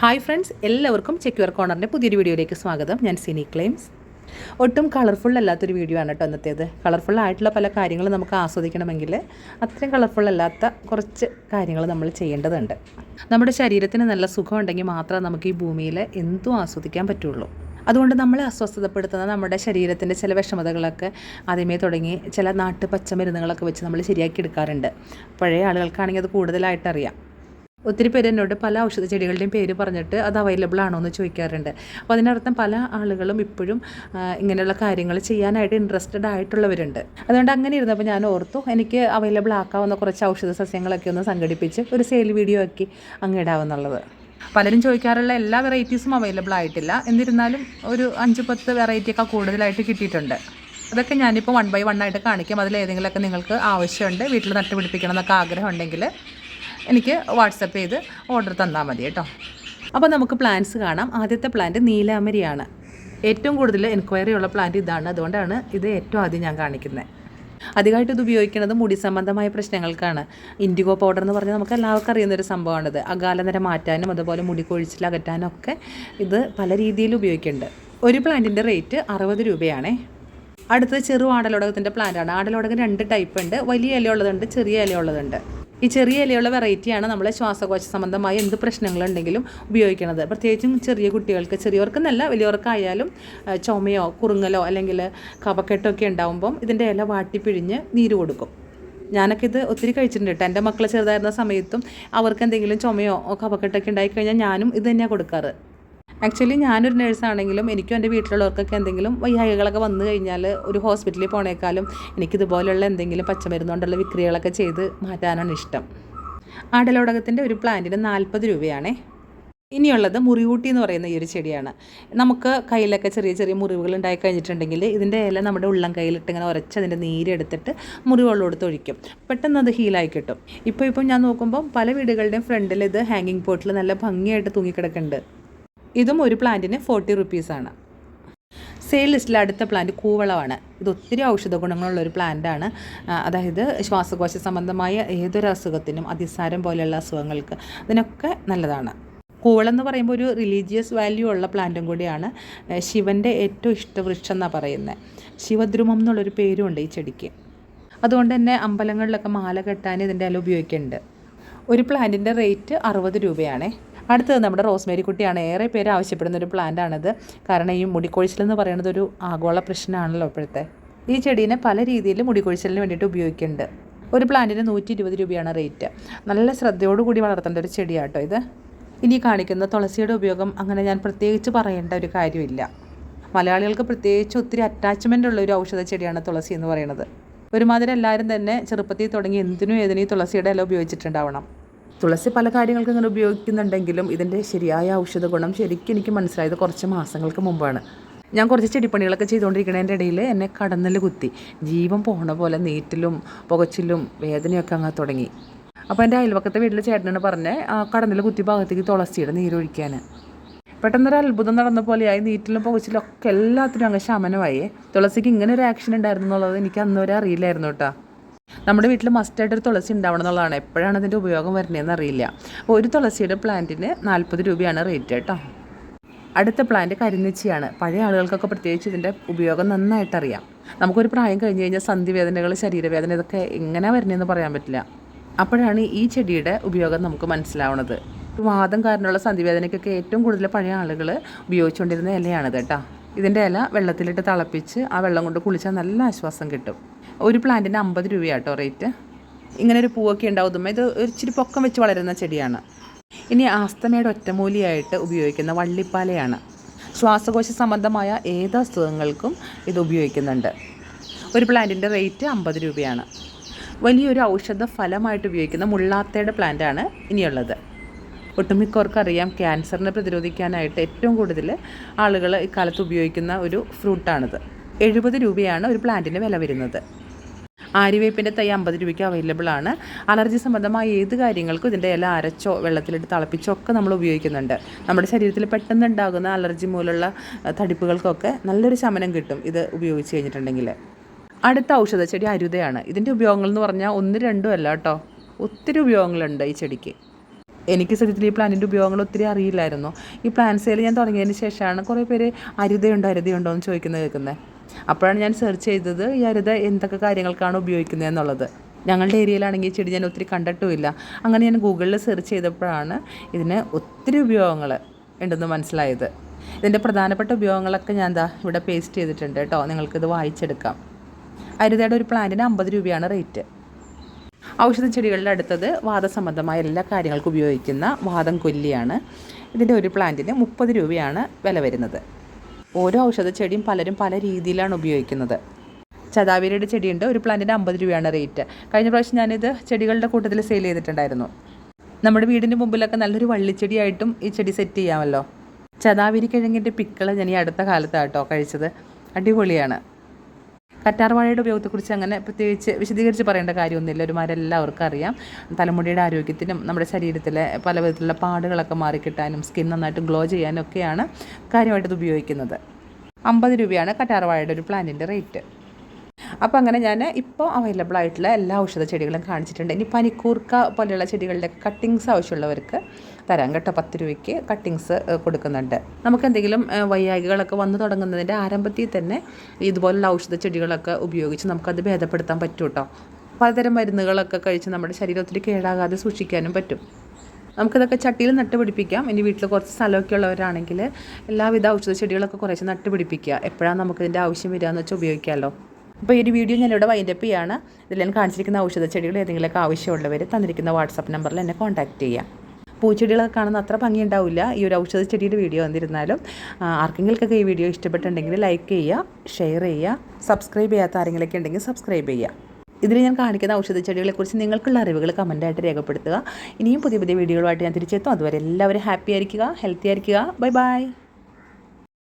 Hi friends എല്ലാവർക്കും ചെക്യൂർ കോർണറിന്റെ പുതിയൊരു വീഡിയോയിലേക്ക് സ്വാഗതം. ഞാൻ സിനി ക്ലെയിംസ്. ഒട്ടും കളർഫുൾ അല്ലാത്തൊരു വീഡിയോ ആണ് കേട്ടോ ഇന്നത്തേത്. കളർഫുൾ ആയിട്ടുള്ള പല കാര്യങ്ങളും നമുക്ക് ആസ്വദിക്കണമെങ്കിൽ അത്രയും കളർഫുൾ അല്ലാത്ത കുറച്ച് കാര്യങ്ങൾ നമ്മൾ ചെയ്യേണ്ടതുണ്ട്. നമ്മുടെ ശരീരത്തിന് നല്ല സുഖം ഉണ്ടെങ്കിൽ മാത്രമേ നമുക്ക് ഈ ഭൂമിയിൽ എന്തും ആസ്വദിക്കാൻ പറ്റുള്ളൂ. അതുകൊണ്ട് നമ്മളെ അസ്വസ്ഥതപ്പെടുത്തുന്ന നമ്മുടെ ശരീരത്തിന്റെ ചില വിഷമതകളൊക്കെ ആദ്യമേ തുടങ്ങി ചില നാട്ടു പച്ചമരുന്നുകളൊക്കെ വെച്ച് നമ്മൾ ശരിയാക്കി എടുക്കാറുണ്ട്. പഴയ ആളുകൾക്കാണെങ്കിൽ അത് കൂടുതലായിട്ട് അറിയാം. ഒത്തിരി പേര് എന്നോട് പല ഔഷധ ചെടികളുടെയും പേര് പറഞ്ഞിട്ട് അത് അവൈലബിൾ ആണോ എന്ന് ചോദിക്കാറുണ്ട്. അപ്പോൾ അതിനർത്ഥം പല ആളുകളും ഇപ്പോഴും ഇങ്ങനെയുള്ള കാര്യങ്ങൾ ചെയ്യാനായിട്ട് ഇൻട്രസ്റ്റഡ് ആയിട്ടുള്ളവരുണ്ട്. അതുകൊണ്ട് അങ്ങനെ ഇരുന്നപ്പോൾ ഞാൻ ഓർത്തു എനിക്ക് അവൈലബിൾ ആക്കാവുന്ന കുറച്ച് ഔഷധ സസ്യങ്ങളൊക്കെ ഒന്ന് സംഘടിപ്പിച്ച് ഒരു സെയിൽ വീഡിയോ ആക്കി അങ്ങ് ഇടാവുന്നുള്ളത്. പലരും ചോദിക്കാറുള്ള എല്ലാ വെറൈറ്റീസും അവൈലബിൾ ആയിട്ടില്ല. എന്നിരുന്നാലും ഒരു അഞ്ച് പത്ത് വെറൈറ്റിയൊക്കെ കൂടുതലായിട്ട് കിട്ടിയിട്ടുണ്ട്. അതൊക്കെ ഞാനിപ്പോൾ വൺ ബൈ വൺ ആയിട്ട് കാണിക്കും. അതിൽ ഏതെങ്കിലുമൊക്കെ നിങ്ങൾക്ക് ആവശ്യമുണ്ട് വീട്ടിൽ നട്ടുപിടിപ്പിക്കണം എന്നൊക്കെ ആഗ്രഹം ഉണ്ടെങ്കിൽ എനിക്ക് വാട്സപ്പ് ചെയ്ത് ഓർഡർ തന്നാൽ മതി കേട്ടോ. അപ്പോൾ നമുക്ക് പ്ലാന്റ്സ് കാണാം. ആദ്യത്തെ പ്ലാന്റ് നീലാമരിയാണ്. ഏറ്റവും കൂടുതൽ എൻക്വയറി ഉള്ള പ്ലാന്റ് ഇതാണ്. അതുകൊണ്ടാണ് ഇത് ഏറ്റവും ആദ്യം ഞാൻ കാണിക്കുന്നത്. അധികമായിട്ട് ഇത് ഉപയോഗിക്കുന്നത് മുടി സംബന്ധമായ പ്രശ്നങ്ങൾക്കാണ്. ഇൻഡിഗോ പൗഡർ എന്ന് പറഞ്ഞാൽ നമുക്ക് എല്ലാവർക്കും അറിയുന്ന ഒരു സംഭവമാണിത്. അകാലനര മാറ്റാനും അതുപോലെ മുടി കൊഴിച്ചിൽ അകറ്റാനും ഒക്കെ ഇത് പല രീതിയിൽ ഉപയോഗിക്കുന്നുണ്ട്. ഒരു പ്ലാന്റിന്റെ റേറ്റ് അറുപത് രൂപയാണേ. അടുത്തത് ചെറു ആടലോടകത്തിന്റെ പ്ലാന്റാണ് ആടലോടകം രണ്ട് ടൈപ്പ് ഉണ്ട്. വലിയ ഇല ഉള്ളതുണ്ട് ചെറിയ ഇലയുള്ളതുണ്ട് ഈ ചെറിയ ഇലയുള്ള വെറൈറ്റിയാണ് നമ്മൾ ശ്വാസകോശ സംബന്ധമായ എന്ത് പ്രശ്നങ്ങളുണ്ടെങ്കിലും ഉപയോഗിക്കുന്നത് പ്രത്യേകിച്ചും ചെറിയ കുട്ടികൾക്ക് ചെറിയവർക്കെന്നല്ല വലിയവർക്കായാലും ചുമയോ കുറുങ്ങലോ അല്ലെങ്കിൽ കഫക്കെട്ടൊക്കെ ഉണ്ടാകുമ്പം ഇതിന്റെ ഇല വാട്ടിപ്പിഴിഞ്ഞ് നീര് കൊടുക്കും. ഞാനൊക്കെ ഇത് ഒത്തിരി കഴിച്ചിട്ടുണ്ട് കേട്ടോ. എന്റെ മക്കൾ ചെറുതായിരുന്ന സമയത്തും അവർക്ക് എന്തെങ്കിലും ചുമയോ കപക്കെട്ടൊക്കെ ഉണ്ടായിക്കഴിഞ്ഞാൽ ഞാനും ഇത് തന്നെയാണ് കൊടുക്കാറ്. ആക്ച്വലി ഞാനൊരു നേഴ്സാണെങ്കിലും എനിക്കും എന്റെ വീട്ടിലുള്ളവർക്കൊക്കെ എന്തെങ്കിലും വയ്യായികളൊക്കെ വന്നു കഴിഞ്ഞാൽ ഒരു ഹോസ്പിറ്റലിൽ പോണേക്കാളും എനിക്കിതുപോലുള്ള എന്തെങ്കിലും പച്ചമരുന്ന് കൊണ്ടുള്ള വിക്രിയകളൊക്കെ ചെയ്ത് മാറ്റാനാണ് ഇഷ്ടം. ആടലോടകത്തിന്റെ ഒരു പ്ലാന്റിന് നാൽപ്പത് രൂപയാണേ. ഇനിയുള്ളത് മുറിവൂട്ടി എന്ന് പറയുന്ന ഈ ഒരു ചെടിയാണ്. നമുക്ക് കയ്യിലൊക്കെ ചെറിയ ചെറിയ മുറിവുകൾ ഉണ്ടായി കഴിഞ്ഞിട്ടുണ്ടെങ്കിൽ ഇതിന്റെ ഇല നമ്മുടെ ഉള്ളം കയ്യിലിട്ട് ഇങ്ങനെ ഉരച്ച് അതിന്റെ നീരെടുത്തിട്ട് മുറിവുകൾ കൊടുത്ത് ഒഴിക്കും. പെട്ടെന്ന് അത് ഹീലായി കിട്ടും. ഇപ്പോൾ ഇപ്പം ഞാൻ നോക്കുമ്പോൾ പല വീടുകളുടെയും ഫ്രണ്ടിൽ ഇത് ഹാങ്ങിങ് പോട്ടിൽ നല്ല ഭംഗിയായിട്ട് തൂങ്ങിക്കിടക്കുന്നുണ്ട്. ഇതും ഒരു പ്ലാന്റിന് ഫോർട്ടി റുപ്പീസാണ് സെയിൽ ലിസ്റ്റിൽ അടുത്ത പ്ലാന്റ് കൂവളമാണ് ഇത് ഒത്തിരി ഔഷധ ഗുണങ്ങളുള്ള ഒരു പ്ലാന്റാണ് അതായത് ശ്വാസകോശ സംബന്ധമായ ഏതൊരു അസുഖത്തിനും അതിസാരം പോലെയുള്ള അസുഖങ്ങൾക്ക് അതിനൊക്കെ നല്ലതാണ്. കൂവളം എന്ന് പറയുമ്പോൾ ഒരു റിലീജിയസ് വാല്യൂ ഉള്ള പ്ലാന്റും കൂടിയാണ്. ശിവന്റെ ഏറ്റവും ഇഷ്ടവൃക്ഷം എന്നാണ് പറയുന്നത് ശിവദ്രുമം എന്നുള്ളൊരു പേരുമുണ്ട് ഈ ചെടിക്ക്. അതുകൊണ്ട് തന്നെ അമ്പലങ്ങളിലൊക്കെ മാല കെട്ടാൻ ഇതിന്റെ ഇല ഉപയോഗിക്കുന്നുണ്ട് ഒരു പ്ലാന്റിന്റെ റേറ്റ് അറുപത് രൂപയാണേ. അടുത്തത് നമ്മുടെ റോസ്മേരി കുട്ടിയാണ്. ഏറെ പേര് ആവശ്യപ്പെടുന്ന ഒരു പ്ലാന്റാണിത് കാരണം ഈ മുടിക്കൊഴിച്ചിൽ എന്ന് പറയുന്നത് ഒരു ആഗോള പ്രശ്നമാണല്ലോ ഇപ്പോഴത്തെ. ഈ ചെടീനെ പല രീതിയിൽ മുടിക്കൊഴിച്ചിലിന് വേണ്ടിയിട്ട് ഉപയോഗിക്കുന്നുണ്ട്. ഒരു പ്ലാന്റിന് നൂറ്റി ഇരുപത് രൂപയാണ് റേറ്റ് നല്ല ശ്രദ്ധയോടുകൂടി വളർത്തേണ്ട ഒരു ചെടിയാട്ടോ ഇത്. ഇനി കാണിക്കുന്ന തുളസിയുടെ ഉപയോഗം അങ്ങനെ ഞാൻ പ്രത്യേകിച്ച് പറയേണ്ട ഒരു കാര്യമില്ല. മലയാളികൾക്ക് പ്രത്യേകിച്ച് ഒത്തിരി അറ്റാച്ച്മെന്റ് ഉള്ള ഒരു ഔഷധ ചെടിയാണ് തുളസി എന്ന് പറയുന്നത്. ഒരുമാതിരി എല്ലാവരും തന്നെ ചെറുപ്പത്തിൽ തുടങ്ങി എന്തിനും ഏതിനും തുളസിയുടെ ഇല ഉപയോഗിച്ചിട്ടുണ്ടാവണം. തുളസി പല കാര്യങ്ങൾക്കും ഇങ്ങനെ ഉപയോഗിക്കുന്നുണ്ടെങ്കിലും ഇതിന്റെ ശരിയായ ഔഷധ ഗുണം ശരിക്കും എനിക്ക് മനസ്സിലായത് കുറച്ച് മാസങ്ങൾക്ക് മുമ്പാണ്. ഞാൻ കുറച്ച് ചെടിപ്പണികളൊക്കെ ചെയ്തുകൊണ്ടിരിക്കുന്നതിന്റെ ഇടയിൽ എന്നെ കടന്നൽ കുത്തി. ജീവൻ പോണ പോലെ നീറ്റിലും പുകച്ചിലും വേദനയൊക്കെ അങ്ങ് തുടങ്ങി. അപ്പോൾ എന്റെ അയൽവക്കത്തെ വീട്ടിൽ ചേട്ടനാണ് പറഞ്ഞ് ആ കടന്നൽ കുത്തി ഭാഗത്തേക്ക് തുളസിയുടെ നീരൊഴിക്കാൻ. പെട്ടെന്നൊരു അത്ഭുതം നടന്ന പോലെയായി നീറ്റിലും പുകച്ചിലും ഒക്കെ എല്ലാത്തിനും അങ്ങ് ശമനമായി. തുളസിക്ക് ഇങ്ങനെ ഒരു ആക്ഷൻ ഉണ്ടായിരുന്നു എന്നുള്ളത് എനിക്ക് അന്നുവരെ അറിയില്ലായിരുന്നു കേട്ടോ. നമ്മുടെ വീട്ടിൽ മസ്റ്റായിട്ടൊരു തുളസി ഉണ്ടാവണം എന്നുള്ളതാണ്. എപ്പോഴാണ് അതിന്റെ ഉപയോഗം വരുന്നതെന്ന് അറിയില്ല. അപ്പോൾ ഒരു തുളസിയുടെ പ്ലാന്റിന് നാൽപ്പത് രൂപയാണ് റേറ്റ് കേട്ടോ. അടുത്ത പ്ലാന്റ് കരിനെച്ചിയാണ് പഴയ ആളുകൾക്കൊക്കെ പ്രത്യേകിച്ച് ഇതിന്റെ ഉപയോഗം നന്നായിട്ട് അറിയാം. നമുക്കൊരു പ്രായം കഴിഞ്ഞ് കഴിഞ്ഞാൽ സന്ധിവേദനകൾ ശരീരവേദന ഇതൊക്കെ എങ്ങനെ വരുന്നതെന്ന് പറയാൻ പറ്റില്ല. അപ്പോഴാണ് ഈ ചെടിയുടെ ഉപയോഗം നമുക്ക് മനസ്സിലാവുന്നത്. വാദം കാരണമുള്ള സന്ധിവേദനയ്ക്കൊക്കെ ഏറ്റവും കൂടുതൽ പഴയ ആളുകൾ ഉപയോഗിച്ചുകൊണ്ടിരുന്ന ഇലയാണിത് കേട്ടോ. ഇതിന്റെ ഇല വെള്ളത്തിലിട്ട് തിളപ്പിച്ച് ആ വെള്ളം കൊണ്ട് കുളിച്ചാൽ നല്ല ആശ്വാസം കിട്ടും. ഒരു പ്ലാന്റിന് അമ്പത് രൂപയാട്ടോ റേറ്റ്. ഇങ്ങനെ ഒരു പൂവൊക്കെ ഉണ്ടാവും. ഇത് ഇച്ചിരി പൊക്കം വെച്ച് വളരുന്ന ചെടിയാണ്. ഇനി ആസ്തമയുടെ ഒറ്റമൂലിയായിട്ട് ഉപയോഗിക്കുന്ന വള്ളിപ്പാലയാണ്. ശ്വാസകോശ സംബന്ധമായ ഏത് അസുഖങ്ങൾക്കും ഇത് ഉപയോഗിക്കുന്നുണ്ട്. ഒരു പ്ലാന്റിന്റെ റേറ്റ് അമ്പത് രൂപയാണ്. വലിയൊരു ഔഷധ ഫലമായിട്ട് ഉപയോഗിക്കുന്ന മുള്ളാത്തയുടെ പ്ലാന്റാണ് ഇനിയുള്ളത്. ഒട്ടുമിക്കവർക്കറിയാം ക്യാൻസറിനെ പ്രതിരോധിക്കാനായിട്ട് ഏറ്റവും കൂടുതൽ ആളുകൾ ഇക്കാലത്ത് ഉപയോഗിക്കുന്ന ഒരു ഫ്രൂട്ടാണിത്. എഴുപത് രൂപയാണ് ഒരു പ്ലാന്റിന് വില വരുന്നത്. ആര്യവേപ്പിന്റെ തൈ അമ്പത് രൂപയ്ക്ക് അവൈലബിൾ ആണ്. അലർജി സംബന്ധമായ ഏത് കാര്യങ്ങൾക്കും ഇതിന്റെ ഇല അരച്ചോ വെള്ളത്തിലിട്ട് തിളപ്പിച്ചോ ഒക്കെ നമ്മൾ ഉപയോഗിക്കുന്നുണ്ട്. നമ്മുടെ ശരീരത്തിൽ പെട്ടെന്ന് ഉണ്ടാകുന്ന അലർജി മൂലമുള്ള തടിപ്പുകൾക്കൊക്കെ നല്ലൊരു ശമനം കിട്ടും ഇത് ഉപയോഗിച്ച് കഴിഞ്ഞിട്ടുണ്ടെങ്കിൽ. അടുത്ത ഔഷധ ചെടി അരുതയാണ്. ഇതിന്റെ ഉപയോഗങ്ങൾ എന്ന് പറഞ്ഞാൽ ഒന്ന് രണ്ടും അല്ല കേട്ടോ. ഒത്തിരി ഉപയോഗങ്ങളുണ്ട് ഈ ചെടിക്ക്. എനിക്ക് സത്യത്തിൽ ഈ പ്ലാനിന്റെ ഉപയോഗങ്ങൾ ഒത്തിരി അറിയില്ലായിരുന്നു. ഈ പ്ലാൻ സെയിൽ ഞാൻ തുടങ്ങിയതിന് ശേഷമാണ് കുറേ പേര് അരുതയുണ്ടോ അരുതയുണ്ടോ എന്ന് ചോദിക്കുന്നത് കേൾക്കുന്നത്. അപ്പോഴാണ് ഞാൻ സെർച്ച് ചെയ്തത് ഈ അരുത എന്തൊക്കെ കാര്യങ്ങൾക്കാണ് ഉപയോഗിക്കുന്നത് എന്നുള്ളത് ഞങ്ങളുടെ ഏരിയയിലാണെങ്കിൽ ചെടി ഞാൻ ഒത്തിരി കണ്ടിട്ടുമില്ല. അങ്ങനെ ഞാൻ ഗൂഗിളിൽ സെർച്ച് ചെയ്തപ്പോഴാണ് ഇതിന് ഒത്തിരി ഉപയോഗങ്ങൾ ഉണ്ടെന്ന് മനസ്സിലായത്. ഇതിന്റെ പ്രധാനപ്പെട്ട ഉപയോഗങ്ങളൊക്കെ ഞാൻ എന്താ ഇവിടെ പേസ്റ്റ് ചെയ്തിട്ടുണ്ട് കേട്ടോ. നിങ്ങൾക്കിത് വായിച്ചെടുക്കാം. അരുതയുടെ ഒരു പ്ലാന്റിന് അമ്പത് രൂപയാണ് റേറ്റ് ഔഷധ ചെടികളുടെ അടുത്തത് വാദസംബന്ധമായ എല്ലാ കാര്യങ്ങൾക്കും ഉപയോഗിക്കുന്ന വാദം കൊല്ലിയാണ്. ഇതിന്റെ ഒരു പ്ലാന്റിന് മുപ്പത് രൂപയാണ് വില വരുന്നത്. ഓരോ ഔഷധ ചെടിയും പലരും പല രീതിയിലാണ് ഉപയോഗിക്കുന്നത്. ചതാവരിയുടെ ചെടിയുണ്ട്. ഒരു പ്ലാന്റിന് അമ്പത് രൂപയാണ് റേറ്റ്. കഴിഞ്ഞ പ്രാവശ്യം ഞാനിത് ചെടികളുടെ കൂട്ടത്തിൽ സെയിൽ ചെയ്തിട്ടുണ്ടായിരുന്നു. നമ്മുടെ വീടിന്റെ മുമ്പിലൊക്കെ നല്ലൊരു വള്ളിച്ചെടിയായിട്ടും ഈ ചെടി സെറ്റ് ചെയ്യാമല്ലോ. ചതാവിരി കിഴങ്ങിന്റെ പിക്കൾ ഞാൻ ഈ അടുത്ത കാലത്താണ് കേട്ടോ കഴിച്ചത്. അടിപൊളിയാണ്. കറ്റാർവാഴയുടെ ഉപയോഗത്തെക്കുറിച്ച് അങ്ങനെ പ്രത്യേകിച്ച് വിശദീകരിച്ച് പറയേണ്ട കാര്യമൊന്നുമില്ല. ഒരു മരം എല്ലാവർക്കും അറിയാം. തലമുടിയുടെ ആരോഗ്യത്തിനും നമ്മുടെ ശരീരത്തിലെ പല വിധത്തിലുള്ള പാടുകളൊക്കെ മാറിക്കിട്ടാനും സ്കിൻ നന്നായിട്ട് ഗ്ലോ ചെയ്യാനും ഒക്കെയാണ് കാര്യമായിട്ട് ഇത് ഉപയോഗിക്കുന്നത്. അമ്പത് രൂപയാണ് കറ്റാർവാഴയുടെ ഒരു പ്ലാന്റിന്റെ റേറ്റ് അപ്പോൾ അങ്ങനെ ഞാൻ ഇപ്പോൾ അവൈലബിൾ ആയിട്ടുള്ള എല്ലാ ഔഷധ ചെടികളും കാണിച്ചിട്ടുണ്ട്. ഇനി പനിക്കൂർക്ക പോലെയുള്ള ചെടികളുടെ കട്ടിങ്സ് ആവശ്യമുള്ളവർക്ക് തരാം കേട്ടോ. പത്ത് രൂപയ്ക്ക് കട്ടിങ്സ് കൊടുക്കുന്നുണ്ട്. നമുക്ക് എന്തെങ്കിലും വയ്യാഗികളൊക്കെ വന്നു തുടങ്ങുന്നതിന്റെ ആരംഭത്തിൽ തന്നെ ഇതുപോലുള്ള ഔഷധ ചെടികളൊക്കെ ഉപയോഗിച്ച് നമുക്കത് ഭേദപ്പെടുത്താൻ പറ്റും കേട്ടോ. പലതരം മരുന്നുകളൊക്കെ കഴിച്ച് നമ്മുടെ ശരീരം ഒത്തിരി കേടാകാതെ സൂക്ഷിക്കാനും പറ്റും. നമുക്കിതൊക്കെ ചട്ടിയിൽ നട്ടുപിടിപ്പിക്കാം ഇനി വീട്ടിൽ കുറച്ച് സ്ഥലമൊക്കെ ഉള്ളവരാണെങ്കിൽ എല്ലാവിധ ഔഷധ ചെടികളൊക്കെ കുറേശ്ശെ നട്ടുപിടിപ്പിക്കുക എപ്പോഴാണ് നമുക്കിതിന്റെ ആവശ്യം വരിക എന്ന് വെച്ചാൽ ഉപയോഗിക്കാമല്ലോ അപ്പോൾ ഈ ഒരു വീഡിയോ ഞാനിവിടെ വൈൻഡപ്പ് ചെയ്യാണ്. ഇതിൽ ഞാൻ കാണിച്ചിരിക്കുന്ന ഔഷധ ചെടികൾ ഏതെങ്കിലുമൊക്കെ ആവശ്യമുള്ളവർ തന്നിരിക്കുന്ന വാട്സപ്പ് നമ്പറിൽ എന്നെ കോൺടാക്റ്റ് ചെയ്യാം പൂച്ചെടികളൊക്കെ കാണുന്ന അത്ര ഭംഗി ഉണ്ടാവില്ല ഈ ഒരു ഔഷധ ചെടിയുടെ വീഡിയോ വന്നിരുന്നാലും ആർക്കെങ്കിലൊക്കെ ഈ വീഡിയോ ഇഷ്ടപ്പെട്ടുണ്ടെങ്കിൽ ലൈക്ക് ചെയ്യുക ഷെയർ ചെയ്യുക സബ്സ്ക്രൈബ് ചെയ്യാത്ത ആരെങ്കിലൊക്കെ ഉണ്ടെങ്കിൽ സബ്സ്ക്രൈബ് ചെയ്യുക. ഇതിൽ ഞാൻ കാണിക്കുന്ന ഔഷധ ചെടികളെക്കുറിച്ച് നിങ്ങൾക്കുള്ള അറിവുകൾ കമന്റായിട്ട് രേഖപ്പെടുത്തുക. ഇനിയും പുതിയ പുതിയ വീഡിയോകളുമായിട്ട് ഞാൻ തിരിച്ചെത്തും. അതുവരെ എല്ലാവരും ഹാപ്പി ആയിരിക്കുക ഹെൽത്തി ആയിരിക്കുക. Bye bye